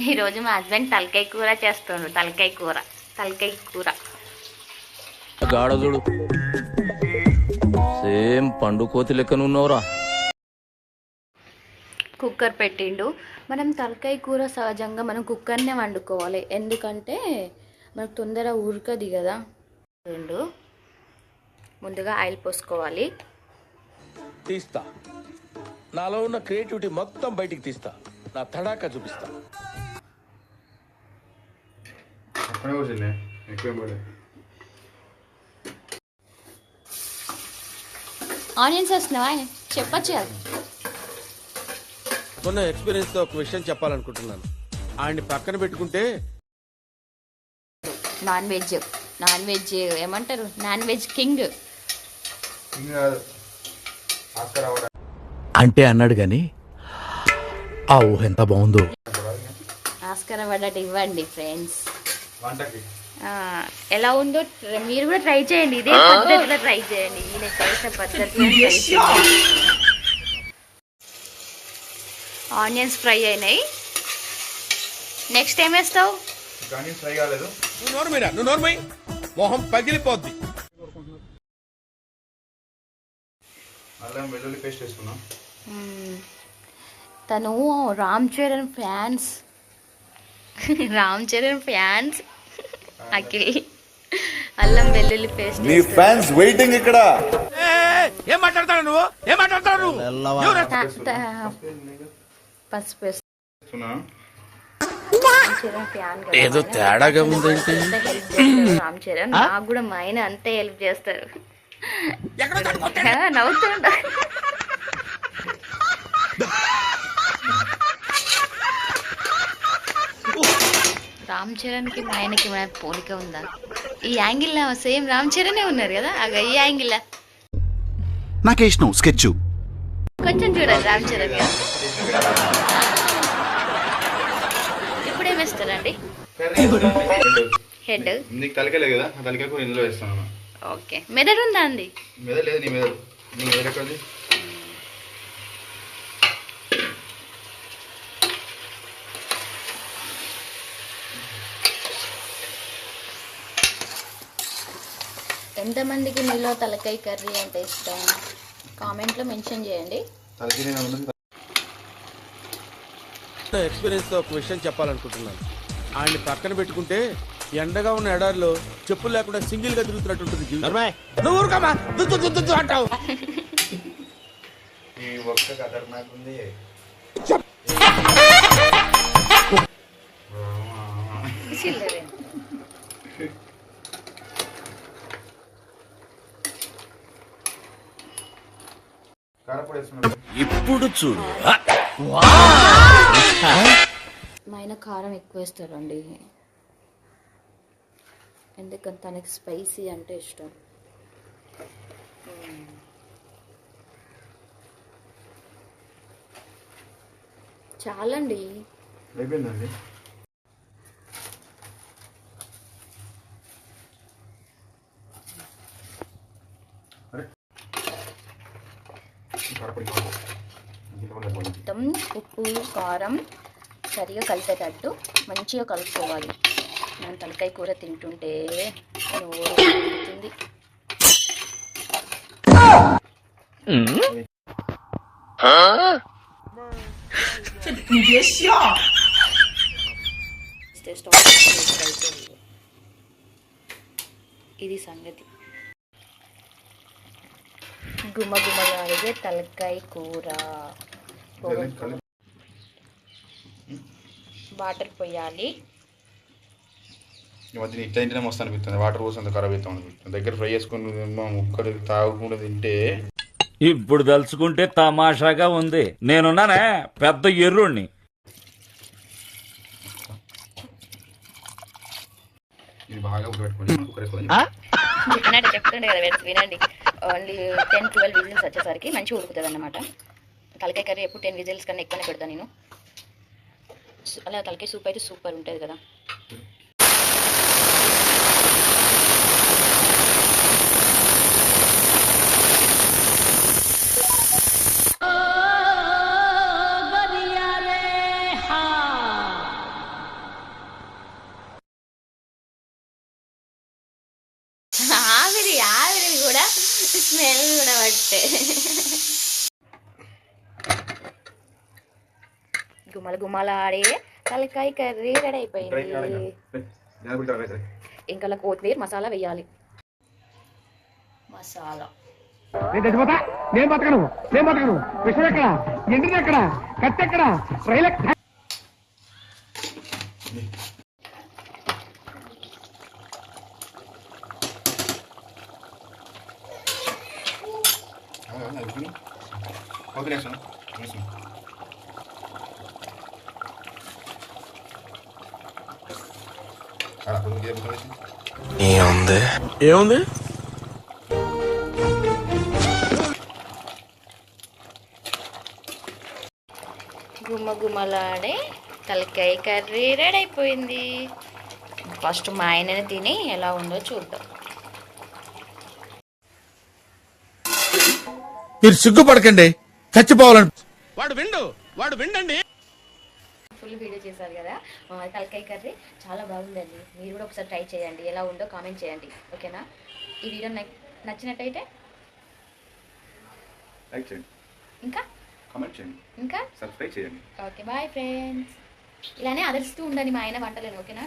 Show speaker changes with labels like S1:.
S1: ఈరోజు మా హస్బెండ్ తలకాయ కూర చేస్తుండ్రు తలకాయ కూర తలకాయ కూర.
S2: గాఢదుడు సేమ్ పండు కోతి లెక్కనున్నవరా
S1: కుక్కర్ పెట్టిండు. మనం తలకాయ కూర సహజంగా మనం కుక్కర్నే వండుకోవాలి. ఎందుకంటే మనకు తొందర ఉరకది కదా. రెండు. ముందుగా ఆయిల్ పోసుకోవాలి.
S3: తీస్తా. నాలో ఉన్న క్రియేటివిటీ మొత్తం బయటికి తీస్తా. నా తడాక చూపిస్తా.
S1: ఆనియన్స్ వేస్తున్నావా చెప్పచ్చు కదా.
S3: మొన్న ఎక్స్పీరియన్స్తో ఒక విషయం చెప్పాలనుకుంటున్నాను. ఆయన్ని పక్కన పెట్టుకుంటే
S1: నాన్ వెజ్ నాన్ వెజ్ ఏమంటారు? Non veg king.
S4: అంటే అన్నాడు గాని ఆ ఊహ ఎంత బాగుందో.
S1: ఆస్కర్ అవార్డు ఇవ్వండి ఫ్రెండ్స్.
S5: వంటకి.
S1: ఎలా ఉందో మీరు కూడా ట్రై చేయండి. ఇదే పద్ధతిలో ట్రై చేయండి. ఈయన చేసిన చేయండి. ఆనియన్స్ ఫ్రై అయినాయి. నెక్స్ట్ ఏం వేస్తావు?
S5: ఫ్రై కాలేదు.
S3: మొహం పగిలిపోద్ది.
S5: అల్లం వెల్లుల్లి పేస్ట్ వేసుకున్నాం.
S1: తను రామ్ చరణ్ ఫ్యాన్స్. రామ్ చరణ్ ఫ్యాన్స్? అఖిల్. అల్లం వెల్లుల్లి పేస్ట్
S6: నీ ఫ్యాన్స్ వెయిటింగ్ ఇక్కడ.
S3: ఏం మాట్లాడతాడు నువ్వు? ఏం మాట్లాడతాడు నువ్వు?
S1: పసుపు
S2: ఏదో. తేడాగా ఉందేంటి?
S1: రామ్ చరణ్. నాకు కూడా మా ఆయన అంతే హెల్ప్ చేస్తారు ఆ, రామ్ చరణ్కి మా ఆయనకి పోలిక ఉందా? ఈ యాంగిల్ సేమ్ రామ్ చరణే ఉన్నారు కదా? అగ ఈ యాంగిల్
S6: నాకే ఇష్టం స్కెచ్
S1: కొంచెం చూడండి రామ్ చరణ్ ఇప్పుడు
S5: రెండు.
S1: హెడ్.
S5: నీకు తలకాయ లేదు కదా? ఆ తలకాయ కూర ఇందులో వేస్తాను.
S1: ఓకే. మెదడు ఉందా అండి?
S5: మీద లేదు నీ మీద నీ మీద ఎక్కడిది?
S1: ఎంతమందికి మీలో తలకాయ కర్రీ అంటే ఇష్టం? కామెంట్లో మెన్షన్ చేయండి.
S3: ఎక్స్పీరియన్స్తో ఒక విషయం చెప్పాలనుకుంటున్నాను. ఆయన్ని పక్కన పెట్టుకుంటే ఎండగా ఉన్న ఎడారిలో చెప్పులు లేకుండా సింగిల్గా తిరుగుతున్నట్టు ఉంటుంది అంటావు.
S5: ఈ
S2: ఇప్పుడు చూడు.
S1: మా ఆయన కారం ఎక్కువ వేస్తారండి ఎందుకంటే తనకి స్పైసీ అంటే ఇష్టం. చాలండి.
S5: అయిపోయిందండి.
S1: మొత్తం ఉప్పు కారం సరిగా కలిపేటట్టు మంచిగా కలుపుకోవాలి మనం తలకాయ కూర తింటుంటే నోరు ఊరుతుంది. ఇస్తే స్టవ్ అయిపోయింది. ఇది సంగతి గుమ్మ గుమ్మలాగే తలకాయ కూర. వాటర్ పోయాలి.
S5: ఈ మధ్య ఇట్లా తింటేనే మస్తు అనిపిస్తుంది. వాటర్ పోసి అంత ఖరాబ్ అవుతాం అనిపిస్తుంది. దగ్గర ఫ్రై చేసుకుని ముక్కలు తాగకుండా తింటే
S4: ఇప్పుడు తలుచుకుంటే తమాషాగా ఉంది. నేనున్నానే పెద్ద ఎర్రుణ్ణి.
S5: ఇది బాగా ఉడకబెట్టుకోండి.
S1: వినండి చెప్తుండే కదా వినండి. ఓన్లీ టెన్ ట్వెల్వ్ విజిల్స్ వచ్చేసరికి మంచిగా ఉడుకుతుంది అనమాట తలకాయ కర్రీ ఎప్పుడు టెన్ విజిల్స్ కన్నా ఎక్కువనే పెడతాను నేను. అలా తలకాయ సూప్ అయితే సూపర్ ఉంటుంది కదా. స్మెల్ కూడా పట్టే. గుమ్మల గుమ్మల ఆడే తలకాయ కర్రీ రెడీ అయిపోయింది. ఇంకా కొత్తిమీర మసాలా వేయాలి. మసాలా.
S7: నేను చచ్చిపోతా. నేను బతకను. నేను బతకను. విషయం ఎక్కడ? ఎండిది ఎక్కడ కత్తి ఎక్కడ రైలు ఎక్కడ
S5: వదిలేసాను
S3: ఏముంది
S1: గుమ్మ గుమ్మలాడే తలకాయ కర్రీ రెడీ అయిపోయింది. ఫస్ట్ మా ఆయనని తిని ఎలా ఉందో చూద్దాం.
S4: మీరు సిగ్గుపడకండి. చచ్చిపోవాలని
S3: వాడు విండు వాడు విండండి.
S1: ఫుల్ వీడియో చేశారు కదా. తలకాయ కర్రీ చాలా బాగుందండి. మీరు కూడా ఒకసారి ట్రై చేయండి. ఎలా ఉందో కామెంట్ చేయండి. ఓకేనా? ఈ వీడియో నచ్- నచ్చినట్టయితే
S6: లైక్ చేయండి.
S1: ఇంకా?
S6: కామెంట్ చేయండి.
S1: ఇంకా?
S6: సబ్స్క్రైబ్ చేయండి.
S1: Okay bye friends. ఇలానే ఆదరిస్తూ ఉండండి మా ఆయన వంటలను ఓకేనా?